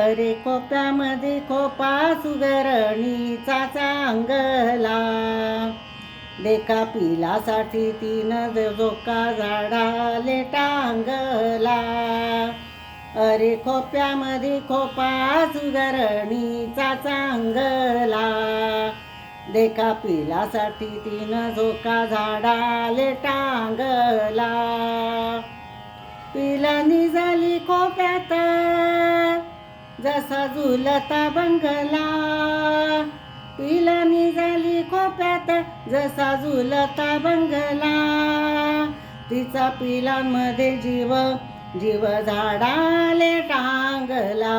अरे कोप्यामध्ये कोपा सुगरणीचा चांगला. देखा पिलासाठी तीन जोका झाडाले टांगला अरे खोप्यामध्ये खोपा सुगरणीचा चांगला. देखा पिलासाठी तीन झोका झाडाले टांगला जसा झुलता बंगला पिला झाली खोप्यात जसा झुलता बंगला तिचा पिलांमध्ये जीव जीव झाडाले टांगला.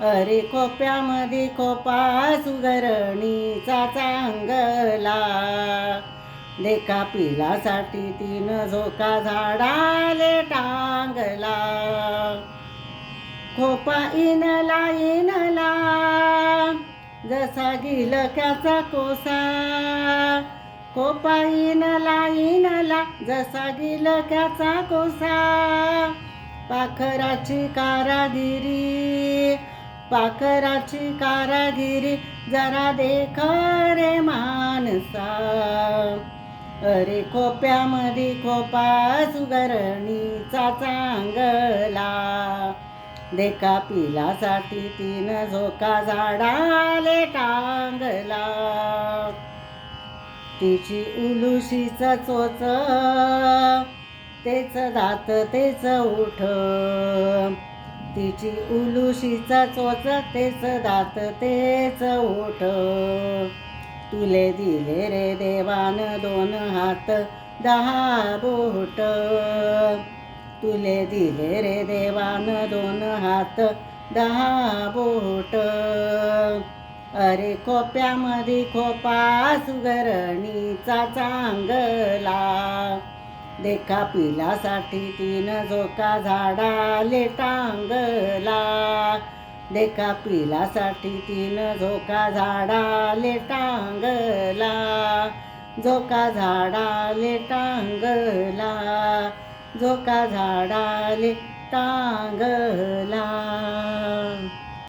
अरे खोप्यामध्ये खोपा सुगरणीचा चांगला. देखा पिलासाठी तीन झोका झाडाले टांगला. खोपा इनला इनला जसा गिलक्याचा कोसा. खोपा इनला इनला जसा गिलक्याचा कोसा. पाखराची कारागिरी पाखराची कारागिरी जरा देख रे माणसा अरे खोप्यामध्ये खोपा सुगरणीचा चांगला. देखा पिलासाठी तीन झोका झाडाले टांगला. तिची उलुशीच चोच तेच दात तेच उठ तिची उलुशीचा चोच तेच दात तेच उठ तुले दिले रे देवान दोन हात दहा बोट. तुले दिले रे देवान दोन हात दहा बोट. अरे खोप्यामध्ये खोपा सुगरणीचा चांगला. देखा पिलासाठी तीन झोका झाडाले टांगला. देखा पिलासाठी तीन झोका झाडाले टांगला. झोका झाडाले टांगला. झोका झाडाले टांगला